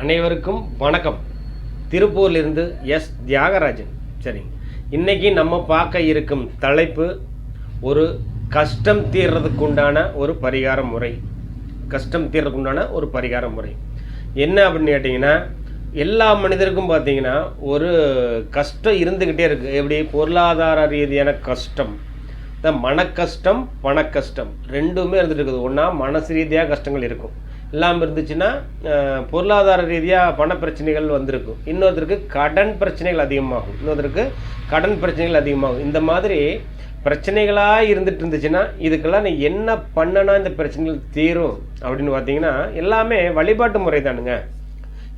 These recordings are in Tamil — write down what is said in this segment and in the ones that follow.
அனைவருக்கும் வணக்கம். திருப்பூர்லேருந்து எஸ். தியாகராஜன். சரி இன்னைக்கு நம்ம பார்க்க இருக்கும் தலைப்பு ஒரு கஷ்டம் தீர்றதுக்கு உண்டான ஒரு பரிகார முறை. கஷ்டம் தீர்றதுக்கு உண்டான ஒரு பரிகார முறை. என்ன அப்படின்னு கேட்டிங்கன்னா எல்லா மனிதருக்கும் பார்த்தீங்கன்னா ஒரு கஷ்டம் இருந்துக்கிட்டே இருக்குது எப்படி? பொருளாதார ரீதியான கஷ்டம். இந்த பண பணக்கஷ்டம். ரெண்டுமே இருந்துட்டு இருக்குது. ஒன்றா மனசு ரீதியாக கஷ்டங்கள் இருக்கும். இல்லாமல் இருந்துச்சுன்னா பொருளாதார ரீதியாக பண பிரச்சனைகள் வந்திருக்கும். இன்னொருத்தருக்கு கடன் பிரச்சனைகள் அதிகமாகும். இன்னொருத்தருக்கு கடன் பிரச்சனைகள் அதிகமாகும். இந்த மாதிரி பிரச்சனைகளாக இருந்துட்டு இருந்துச்சுன்னா இதுக்கெல்லாம் நீ என்ன பண்ணனா இந்த பிரச்சனைகள் தீரும் அப்படின்னு பார்த்தீங்கன்னா எல்லாமே வழிபாட்டு முறை தானுங்க.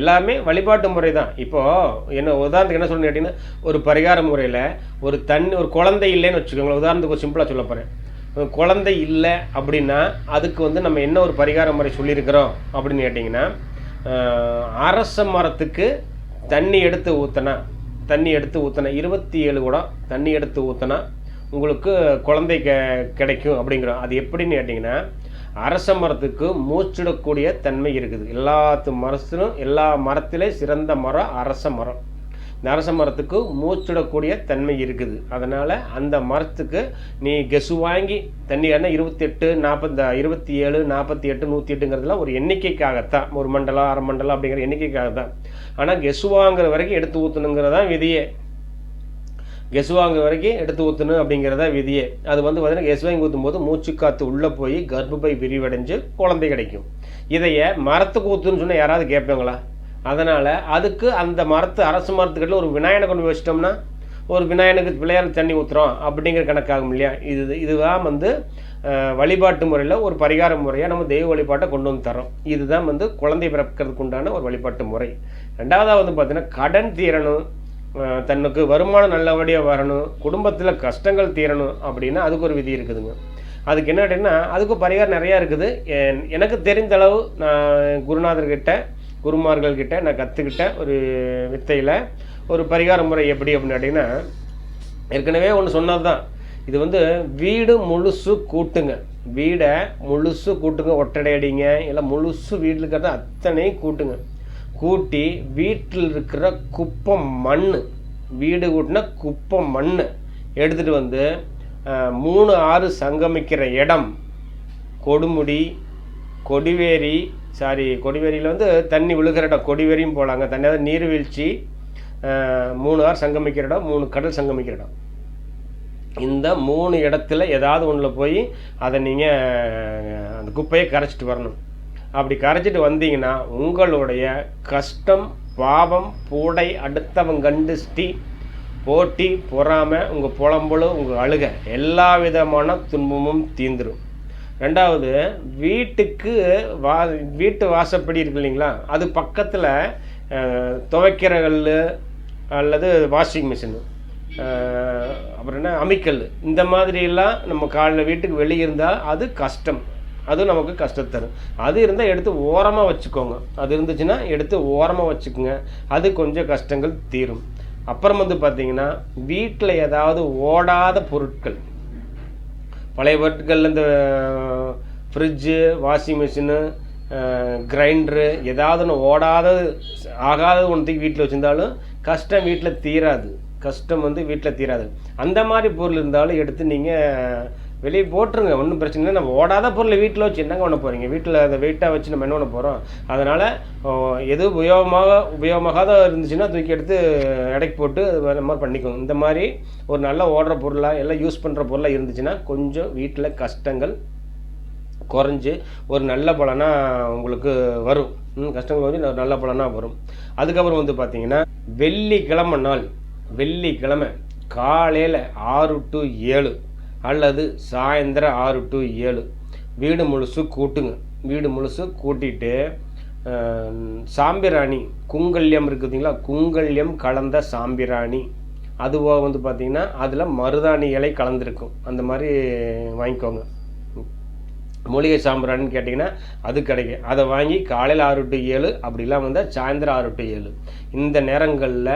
எல்லாமே வழிபாட்டு முறை தான். இப்போது என்ன உதாரணத்துக்கு என்ன சொல்லணும் கேட்டிங்கன்னா ஒரு பரிகார முறையில் ஒரு தண்ணி ஒரு குழந்தை இல்லைன்னு வச்சுக்கோங்களேன். உதாரணத்துக்கு ஒரு சிம்பிளாக சொல்ல போகிறேன் குழந்தை இல்லை அப்படின்னா அதுக்கு வந்து நம்ம என்ன ஒரு பரிகார முறை சொல்லியிருக்கிறோம் அப்படின்னு கேட்டிங்கன்னா அரச மரத்துக்கு தண்ணி எடுத்து ஊற்றினா தண்ணி எடுத்து ஊற்றினா இருபத்தி ஏழு குடம் தண்ணி எடுத்து ஊற்றினா உங்களுக்கு குழந்தை கெ கிடைக்கும் அப்படிங்கிறோம். அது எப்படின்னு கேட்டிங்கன்னா அரச மரத்துக்கு மூச்சிடக்கூடிய தன்மை இருக்குது. எல்லாத்து மரத்திலும் எல்லா மரத்திலே சிறந்த மரம் அரச மரம். இந்த மரத்துக்கு மூச்சிடக்கூடிய தன்மை இருக்குது. அதனால் அந்த மரத்துக்கு நீ கெசு வாங்கி தண்ணி என்ன இருபத்தெட்டு நாற்பத்த இருபத்தி ஏழு நாற்பத்தி எட்டு நூற்றி எட்டுங்கிறதுலாம் ஒரு எண்ணிக்கைக்காகத்தான். ஒரு மண்டலம் அரை மண்டலம் அப்படிங்கிற எண்ணிக்கைக்காக தான் ஆனால் கெசு வாங்குற வரைக்கும் எடுத்து ஊற்றணுங்கிறதான் விதியே. கெஸ் வாங்குற வரைக்கும் எடுத்து ஊற்றணும் அப்படிங்கிறதா விதியே. அது வந்து பார்த்தீங்கன்னா கெஸ் வாங்கி ஊற்றும் போது மூச்சு காற்று உள்ளே போய் கர்ப்பப்பை விரிவடைஞ்சு குழந்தை கிடைக்கும். இதைய மரத்துக்கு ஊற்றுன்னு சொன்னால் யாராவது கேட்பாங்களா? அதனால் அதுக்கு அந்த மரத்து அரசு மரத்துக்கிட்ட ஒரு விநாயகனை கொண்டு வச்சிட்டோம்னா ஒரு விநாயகனுக்கு பிள்ளையார் தண்ணி ஊற்றுறோம் அப்படிங்கிற கணக்காகும் இல்லையா? இது இதுதான் வந்து வழிபாட்டு முறையில் ஒரு பரிகார முறையாக நம்ம தெய்வ வழிபாட்டை கொண்டு வந்து தரோம் இதுதான் வந்து குழந்தை பிறக்கிறதுக்கு உண்டான ஒரு வழிபாட்டு முறை. ரெண்டாவதாக வந்து பார்த்திங்கன்னா கடன் தீரணும். தன்னுக்கு வருமானம் நல்லபடியாக வரணும். குடும்பத்தில் கஷ்டங்கள் தீரணும் அப்படின்னா அதுக்கு ஒரு விதி இருக்குதுங்க. அதுக்கு என்ன அப்படின்னா அதுக்கு பரிகாரம் நிறையா இருக்குது. என்- எனக்கு தெரிந்த அளவு நான் குருநாதர்கிட்ட குருமார்கள்கிட்ட நான் கற்றுக்கிட்ட ஒரு வித்தையில் ஒரு பரிகார முறை எப்படி அப்படின்னு கேட்டிங்கன்னா ஏற்கனவே ஒன்று சொன்னது தான் இது வந்து வீடு முழுசு கூட்டுங்க. வீடை முழுசு கூட்டுங்க ஒட்டடை அடிங்க இல்லை முழுசு வீட்டில் இருக்கிறத அத்தனையும் கூட்டுங்க. கூட்டி வீட்டில் இருக்கிற குப்பை மண் வீடு கூட்டினா குப்பை மண் எடுத்துகிட்டு வந்து மூணு ஆறு சங்கமிக்கிற இடம் கொடுமுடி கொடிவேரி சாரி கொடிவேரியில் வந்து தண்ணி விழுகிற இடம் கொடிவேரியும் போகலாங்க தண்ணி அதாவது நீர்வீழ்ச்சி மூணு ஆறு சங்கமிக்கிற இடம் மூணு கடல் சங்கமிக்கிற இடம். இந்த மூணு இடத்துல ஏதாவது ஒன்றில் போய் அதை நீங்கள் அந்த குப்பையை கரைச்சிட்டு வரணும். அப்படி கரைச்சிட்டு வந்தீங்கன்னா உங்களுடைய கஷ்டம் பாவம் பூடை அடுத்தவன் கண்டுஷ்டி போட்டி பொறாமை உங்கள் புலம்புழு உங்கள் அழுக எல்லா விதமான துன்பமும் தீந்துடும் ரெண்டாவது வீட்டுக்கு வா வீட்டு வாசப்படி இருக்கு இல்லைங்களா? அது பக்கத்தில் துவைக்கிற கல் அல்லது வாஷிங் மிஷினு அப்புறம் என்ன? அமிக்கல் இந்த மாதிரிலாம் நம்ம காலையில் வீட்டுக்கு வெளியே இருந்தால் அது கஷ்டம். அது நமக்கு கஷ்டத்தை தரும். அது இருந்தால் எடுத்து ஓரமாக வச்சுக்கோங்க. அது இருந்துச்சுன்னா எடுத்து ஓரமாக வச்சுக்கோங்க. அது கொஞ்சம் கஷ்டங்கள் தீரும். அப்புறம் வந்து பார்த்திங்கன்னா வீட்டில் ஏதாவது ஓடாத பொருட்கள். பழைய பொருட்கள் இந்த ஃப்ரிட்ஜு வாஷிங் மிஷினு கிரைண்டரு ஏதாவது ஒன்று ஓடாத ஆகாத ஒன்றுக்கு வீட்டில் வச்சுருந்தாலும் கஷ்டம் வீட்டில் தீராது. கஷ்டம் வந்து வீட்டில் தீராது. அந்த மாதிரி பொருள் இருந்தாலும் எடுத்து நீங்கள் வெளியே போட்டுருங்க ஒன்றும் பிரச்சனை இல்லை. நம்ம ஓடாத பொருளை வீட்டில் வச்சு என்னங்க பண்ண போகிறீங்க வீட்டில் அந்த வெயிட்டாக வச்சு நம்ம என்ன பண்ண போகிறோம் அதனால் எது உபயோகமாக உபயோகமாகாத இருந்துச்சுன்னா தூக்கி எடுத்து எடைக்கு போட்டு அது மாதிரி பண்ணிக்கோங்க. இந்த மாதிரி ஒரு நல்ல ஓடுற பொருளாக எல்லாம் யூஸ் பண்ணுற பொருளாக இருந்துச்சுன்னா கொஞ்சம் வீட்டில் கஷ்டங்கள் குறைஞ்சி ஒரு நல்ல பலனாக உங்களுக்கு வரும். கஷ்டங்கள் வந்து நல்ல பலனாக வரும். அதுக்கப்புறம் வந்து பார்த்தீங்கன்னா வெள்ளிக்கிழமை நாள் வெள்ளிக்கிழமை காலையில் ஆறு டு ஏழு. அல்லது சாயந்தரம் ஆறு டு ஏழு. வீடு முழுசு கூட்டுங்க. வீடு முழுசு கூட்டிட்டு சாம்பிராணி குங்கல்யம் இருக்குதுங்களா குங்கல்யம் கலந்த சாம்பிராணி. அதுவாக வந்து பார்த்திங்கன்னா அதில் மருதாணி இலை கலந்துருக்கும். அந்த மாதிரி வாங்கிக்கோங்க. மூலிகை சாம்பிராணின்னு கேட்டிங்கன்னா அது கிடைக்கும். அதை வாங்கி காலையில் ஆறு டு ஏழு அப்படிலாம் வந்தால் சாயந்தரம் ஆறு டு ஏழு. இந்த நேரங்களில்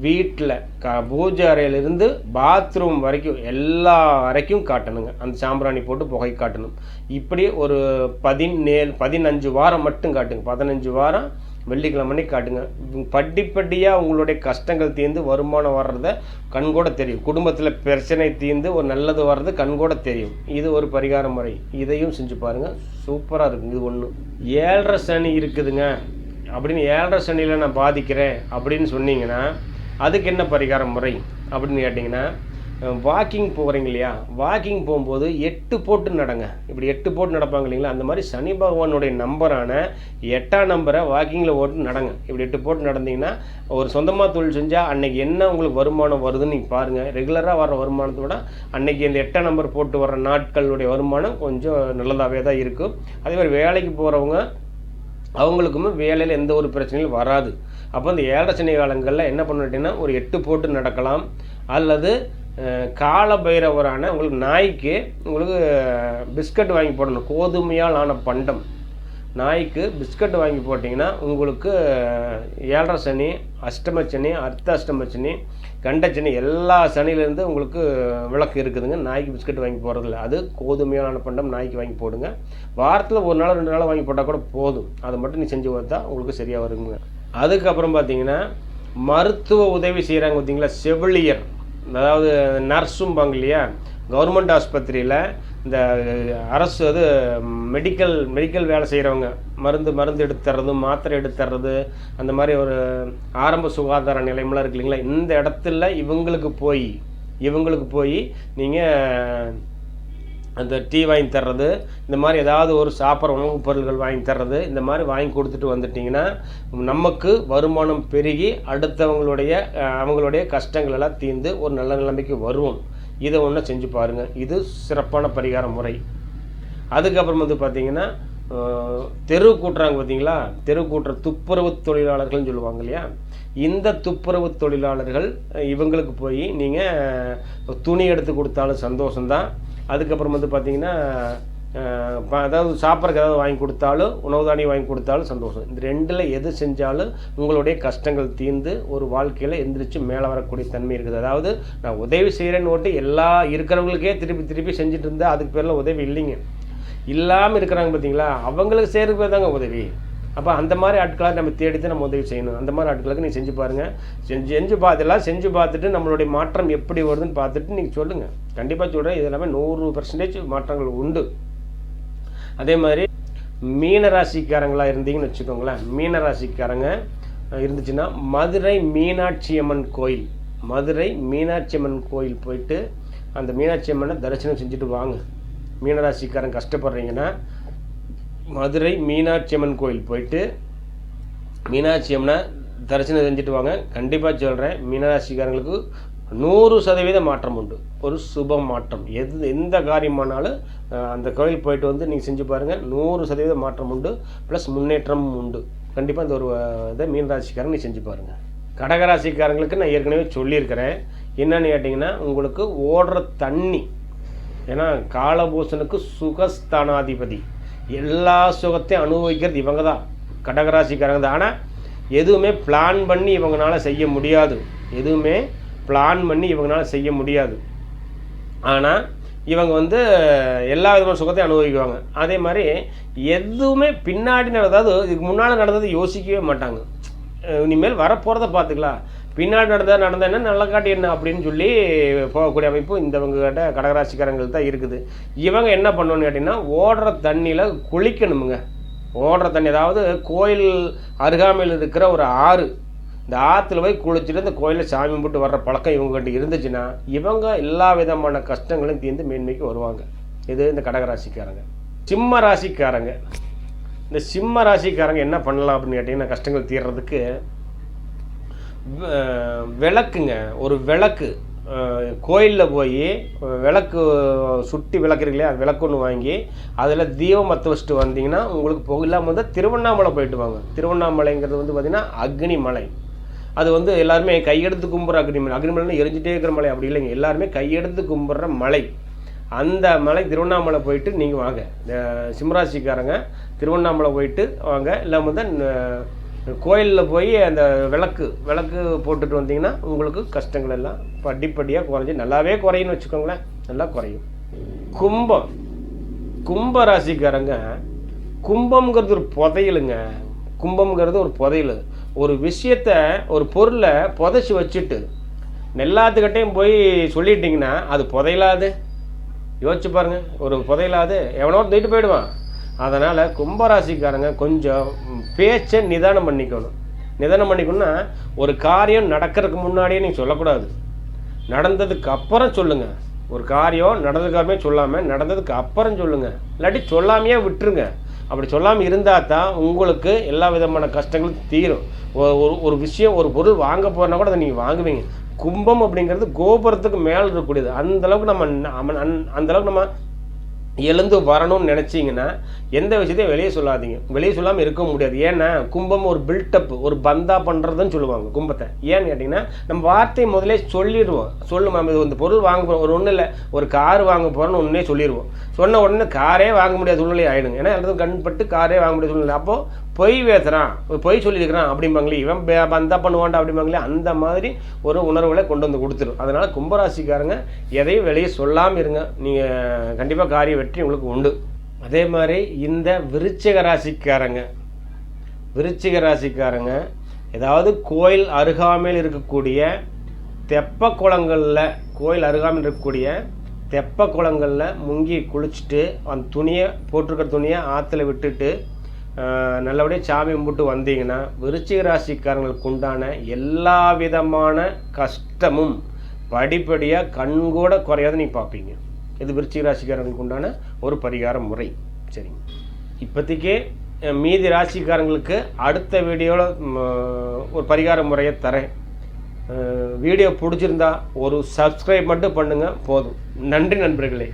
வீட்டில் க பூஜை அறையிலிருந்து பாத்ரூம் வரைக்கும் எல்லா வரைக்கும் காட்டணுங்க. அந்த சாம்பிராணி போட்டு புகை காட்டணும். இப்படி ஒரு பதினேழு பதினஞ்சு வாரம் மட்டும் காட்டுங்க. பதினஞ்சு வாரம் வெள்ளிக்கிழமை காட்டுங்க. படிப்படியாக உங்களுடைய கஷ்டங்கள் தீர்ந்து வருமானம் வர்றத கண்கூட தெரியும். குடும்பத்தில் பிரச்சனை தீர்ந்து ஒரு நல்லது வர்றது கண்கூட தெரியும். இது ஒரு பரிகார முறை. இதையும் செஞ்சு பாருங்கள் சூப்பராக இருக்கும். இது ஒன்று ஏழரை சனி இருக்குதுங்க. அப்படின்னு ஏழரை சனியில் நான் பாதிக்கிறேன் அப்படின்னு சொன்னீங்கன்னா அதுக்கு என்ன பரிகார முறை அப்படின்னு கேட்டிங்கன்னா வாக்கிங் போகிறீங்க இல்லையா? வாக்கிங் போகும்போது எட்டு போட்டு நடங்க. இப்படி எட்டு போட்டு நடப்பாங்க இல்லைங்களா? அந்த மாதிரி சனி பகவானுடைய நம்பரான எட்டாம் நம்பரை வாக்கிங்கில் ஓட்டு நடங்க. இப்படி எட்டு போட்டு நடந்தீங்கன்னா ஒரு சொந்தமாக தொழில் செஞ்சால் அன்னைக்கு என்ன உங்களுக்கு வருமானம் வருதுன்னு நீங்கள் பாருங்கள் ரெகுலராக வர வருமானத்தை விட அன்னைக்கு இந்த எட்டாம் நம்பர் போட்டு வர நாட்களுடைய வருமானம் கொஞ்சம் நல்லதாகவே தான் இருக்கும். அதே மாதிரி வேலைக்கு போகிறவங்க அவங்களுக்குமே வேலையில் எந்த ஒரு பிரச்சனையும் வராது. அப்போ இந்த ஏழரை சனி காலங்களில் என்ன பண்ணிட்டீங்கன்னா ஒரு எட்டு போட்டு நடக்கலாம். அல்லது கால பைரவரான உங்களுக்கு நாய்க்கு உங்களுக்கு பிஸ்கட் வாங்கி போடணும். கோதுமையால் ஆன பண்டம். நாய்க்கு பிஸ்கட் வாங்கி போட்டிங்கன்னா உங்களுக்கு ஏழரை சனி அஷ்டம சனி அர்த்த அஷ்டம சனி கண்ட சனி எல்லா சனிலேருந்து உங்களுக்கு விளக்கு இருக்குதுங்க. நாய்க்கு பிஸ்கட் வாங்கி போகிறதில்ல அது கோதுமையான பண்டம் நாய்க்கு வாங்கி போடுங்க. வாரத்தில் ஒரு நாள் ரெண்டு நாள் வாங்கி போட்டால் கூட போதும். அதை மட்டும் நீ செஞ்சு பார்த்தா உங்களுக்கு சரியாக வருங்க. அதுக்கப்புறம் பார்த்தீங்கன்னா மருத்துவ உதவி செய்கிறாங்க பார்த்தீங்களா செவிலியர். அதாவது நர்ஸும்பாங்க இல்லையா? கவர்மெண்ட் ஆஸ்பத்திரியில் இந்த அரசு அது மெடிக்கல் மெடிக்கல் வேலை செய்கிறவங்க மருந்து மருந்து எடுத்து தர்றது மாத்திரை எடுத்து தர்றது அந்த மாதிரி ஒரு ஆரம்ப சுகாதார நிலையம்லாம் இருக்கு இல்லைங்களா? இந்த இடத்துல இவங்களுக்கு போய் இவங்களுக்கு போய் நீங்கள் அந்த டீ வாங்கி தர்றது இந்த மாதிரி ஏதாவது ஒரு சாப்பிட்ற உணவுப் பொருள்கள் வாங்கி தர்றது இந்த மாதிரி வாங்கி கொடுத்துட்டு வந்துட்டிங்கன்னா நமக்கு வருமானம் பெருகி அடுத்தவங்களுடைய அவங்களுடைய கஷ்டங்கள் எல்லாம் தீர்ந்து ஒரு நல்ல நிலைமைக்கு வருவோம். இதை ஒன்று செஞ்சு பாருங்கள் இது சிறப்பான பரிகார முறை. அதுக்கப்புறம் வந்து பார்த்தீங்கன்னா தெரு கூட்டுறாங்க பார்த்தீங்களா தெரு கூட்டுற துப்புரவு தொழிலாளர்கள்னு சொல்லுவாங்க இல்லையா? இந்த துப்புரவு தொழிலாளர்கள் இவங்களுக்கு போய் நீங்கள் துணி எடுத்து கொடுத்தாலும் சந்தோஷம்தான். அதுக்கப்புறம் வந்து பார்த்தீங்கன்னா அதாவது சாப்பிட்றக்கு ஏதாவது வாங்கி கொடுத்தாலும் உணவு தானியம் வாங்கி கொடுத்தாலும் சந்தோஷம். இந்த ரெண்டில் எது செஞ்சாலும் உங்களுடைய கஷ்டங்கள் தீர்ந்து ஒரு வாழ்க்கையில் எந்திரிச்சு மேலே வரக்கூடிய தன்மை இருக்குது. அதாவது நான் உதவி செய்கிறேன்னு ஓட்டு எல்லா இருக்கிறவங்களுக்கே திருப்பி திருப்பி செஞ்சுட்டு இருந்தால் அதுக்கு பேரில் உதவி இல்லைங்க. இல்லாமல் இருக்கிறாங்க பார்த்தீங்களா அவங்களுக்கு செய்கிறதுக்கு பேர் தாங்க உதவி. அப்போ அந்த மாதிரி ஆட்களை நம்ம தேடி தான் நம்ம உதவி செய்யணும். அந்த மாதிரி ஆட்களுக்கு நீங்கள் செஞ்சு பாருங்கள் செஞ்சு செஞ்சு பார்த்துலாம் செஞ்சு பார்த்துட்டு நம்மளுடைய மாற்றம் எப்படி வருதுன்னு பார்த்துட்டு நீங்கள் சொல்லுங்கள் கண்டிப்பாக சொல்கிறேன் இது எல்லாமே நூறு பர்சன்டேஜ் மாற்றங்கள் உண்டு. அதே மாதிரி மீனராசிக்காரங்களாக இருந்தீங்கன்னு வச்சுக்கோங்களேன். மீன ராசிக்காரங்க இருந்துச்சுன்னா மதுரை மீனாட்சி அம்மன் கோயில். மதுரை மீனாட்சி அம்மன் கோயில் போயிட்டு அந்த மீனாட்சி அம்மனை தரிசனம் செஞ்சுட்டு வாங்க. மீனராசிக்காரன் கஷ்டப்படுறீங்கன்னா மதுரை மீனாட்சி அம்மன் கோயில் போயிட்டு மீனாட்சி அம்மனை தரிசனம் செஞ்சுட்டு வாங்க. கண்டிப்பாக சொல்கிறேன் மீனராசிக்காரங்களுக்கு நூறு சதவீத மாற்றம் உண்டு. ஒரு சுப மாற்றம். எது எந்த காரியமானாலும் அந்த கோயில் போயிட்டு வந்து நீங்கள் செஞ்சு பாருங்கள் நூறு சதவீத மாற்றம் உண்டு ப்ளஸ் முன்னேற்றமும் உண்டு. கண்டிப்பாக இந்த ஒரு இதை மீனராசிக்காரங்க நீ செஞ்சு பாருங்கள் கடகராசிக்காரங்களுக்கு நான் ஏற்கனவே சொல்லியிருக்கிறேன். என்னன்னு கேட்டிங்கன்னா உங்களுக்கு ஓடுற தண்ணி ஏன்னா காலபூசனுக்கு சுகஸ்தானாதிபதி. எல்லா சுகத்தையும் அனுபவிக்கிறது இவங்க தான். கடகராசிக்காரங்க தான். ஆனால் எதுவுமே பிளான் பண்ணி இவங்களால செய்ய முடியாது. எதுவுமே பிளான் பண்ணி இவங்களால செய்ய முடியாது. ஆனால் இவங்க வந்து எல்லா விதமான சுகத்தையும் அனுபவிக்குவாங்க. அதே மாதிரி எதுவுமே பின்னாடி நடந்தது இதுக்கு முன்னால் நடந்தது யோசிக்கவே மாட்டாங்க. இனிமேல் வரப்போகிறத பார்த்துக்கலாம் பின்னாடி நடந்தா நடந்தா என்ன நல்ல காட்டி என்ன அப்படின்னு சொல்லி போகக்கூடிய அமைப்பு இந்தவங்ககிட்ட கடகராசிக்காரங்கள் தான் இருக்குது. இவங்க என்ன பண்ணணும்னு கேட்டிங்கன்னா ஓடுற தண்ணியில் குளிக்கணுமுங்க. ஓடுற தண்ணி அதாவது கோயில் அருகாமையில் இருக்கிற ஒரு ஆறு. இந்த ஆற்றுல போய் குளிச்சுட்டு இந்த கோயிலில் சாமி கும்பிட்டு வர்ற பழக்கம் இவங்ககிட்ட இருந்துச்சுன்னா இவங்க எல்லா விதமான கஷ்டங்களையும் தீர்ந்து மேன்மைக்கு வருவாங்க. இது இந்த கடகராசிக்காரங்க. சிம்ம ராசிக்காரங்க. இந்த சிம்ம ராசிக்காரங்க என்ன பண்ணலாம் அப்படின்னு கேட்டிங்கன்னா கஷ்டங்கள் தீர்றதுக்கு விளக்குங்க. ஒரு விளக்கு. கோயிலில் போய் விளக்கு சுட்டி விளக்குறீங்களே அது விளக்கு ஒன்று வாங்கி அதில் தீபம் மற்ற வச்சுட்டு வந்தீங்கன்னா உங்களுக்கு போக இல்லாமல் வந்து திருவண்ணாமலை போயிட்டு வாங்க. திருவண்ணாமலைங்கிறது வந்து பார்த்திங்கன்னா அக்னி மலை. அது வந்து எல்லாருமே கையெடுத்து கும்பிட்ற அக்னிமலை அக்னிமலைன்னு எரிஞ்சிட்டே இருக்கிற மலை. அப்படி இல்லைங்க. எல்லாருமே கையெடுத்து கும்பிட்ற மலை. அந்த மலை திருவண்ணாமலை போயிட்டு நீங்கள் வாங்க. இந்த திருவண்ணாமலை போயிட்டு வாங்க. இல்லாமல் தான் கோயிலில் போய் அந்த விளக்கு விளக்கு போட்டுட்டு வந்தீங்கன்னா உங்களுக்கு கஷ்டங்கள் எல்லாம் படிப்படியாக குறைஞ்சி நல்லாவே குறையும்னு வச்சுக்கோங்களேன். நல்லா குறையும். கும்பம். கும்ப ராசிக்காரங்க கும்பம்ங்கிறது ஒரு புதையலுங்க. கும்பம்ங்கிறது ஒரு புதையல். ஒரு விஷயத்த ஒரு பொருளை புதைச்சி வச்சுட்டு எல்லாத்துக்கிட்டையும் போய் சொல்லிட்டிங்கன்னா அது புதையலாது. யோசிச்சு பாருங்கள் ஒரு புதையலாது. எவனோ தூக்கிட்டு போயிடுவான். அதனால் கும்பராசிக்காரங்க கொஞ்சம் பேச்சை நிதானம் பண்ணிக்கணும். நிதானம் பண்ணிக்கணும்னா ஒரு காரியம் நடக்கிறதுக்கு முன்னாடியே நீங்கள் சொல்லக்கூடாது. நடந்ததுக்கு அப்புறம் சொல்லுங்கள் ஒரு காரியம் நடந்ததுக்காகவே சொல்லாமல் நடந்ததுக்கு அப்புறம் சொல்லுங்கள் இல்லாட்டி சொல்லாமையே விட்டுருங்க. அப்படி சொல்லாமல் இருந்தால் தான் உங்களுக்கு எல்லா விதமான கஷ்டங்களும் தீரும். ஒரு ஒரு விஷயம் ஒரு பொருள் வாங்க போகிறனா கூட அதை நீங்கள் வாங்குவீங்க. கும்பம் அப்படிங்கிறது கோபுரத்துக்கு மேலே இருக்கக்கூடியது. அந்த அளவுக்கு நம்ம அந்தளவுக்கு அந்- நம்ம எழுந்து வரணும்னு நினச்சிங்கன்னா எந்த விஷயத்தையும் வெளியே சொல்லாதீங்க. வெளியே சொல்லாமல் இருக்க முடியாது. ஏன்னா கும்பம் ஒரு பில்டப் ஒரு பந்தா பண்ணுறதுன்னு சொல்லுவாங்க கும்பத்தை. ஏன்னு கேட்டிங்கன்னா நம்ம வார்த்தையை முதலே சொல்லிடுவோம். சொல்லும் இது இந்த பொருள் வாங்க போகிறோம் ஒரு ஒன்றும் இல்லை ஒரு கார் வாங்க போகிறோன்னு ஒன்றே சொல்லிடுவோம். சொன்ன உடனே காரே வாங்க முடியாத சூழ்நிலை ஆகிடுங்க ஏன்னா எல்லாத்துக்கும் கண்பட்டு காரே வாங்க முடியாத சூழ்நிலை. அப்போது பொய் பேசுகிறான் பொய் சொல்லியிருக்கிறான் அப்படிம்பாங்களே இவன் பே- பந்தா பண்ணுவான்டா அப்படிம்பாங்களே அந்த மாதிரி ஒரு உணர்வுகளை கொண்டு வந்து கொடுத்துரும். அதனால் கும்பராசிக்காரங்க எதையும் வெளியே சொல்லாமல் இருங்க. நீங்கள் கண்டிப்பாக காரிய வெற்றி உங்களுக்கு உண்டு. அதே மாதிரி இந்த விருச்சிக ராசிக்காரங்க விருச்சிக ராசிக்காரங்க ஏதாவது கோயில் அருகாமையில் இருக்கக்கூடிய தெப்ப குளங்களில் கோயில் அருகாமையில் இருக்கக்கூடிய தெப்ப குளங்களில் முங்கி குளிச்சுட்டு அந்த துணியை போட்டிருக்கிற துணியை ஆற்றுல விட்டுட்டு நல்லபடியாக சாமி கும்பிட்டு வந்தீங்கன்னா விருச்சிக ராசிக்காரங்களுக்கு உண்டான எல்லா விதமான கஷ்டமும் படிப்படியாக கண்கூட குறையாத நீங்கள் பார்ப்பீங்க. இது விருச்சிக ராசிக்காரங்களுக்கு உண்டான ஒரு பரிகார முறை. சரிங்க. இப்போதைக்கே மீதி ராசிக்காரங்களுக்கு அடுத்த வீடியோவில் ஒரு பரிகார முறையை தரேன். வீடியோ பிடிச்சிருந்தா ஒரு சப்ஸ்கிரைப் மட்டும் பண்ணுங்கள் போதும். நன்றி நண்பர்களே.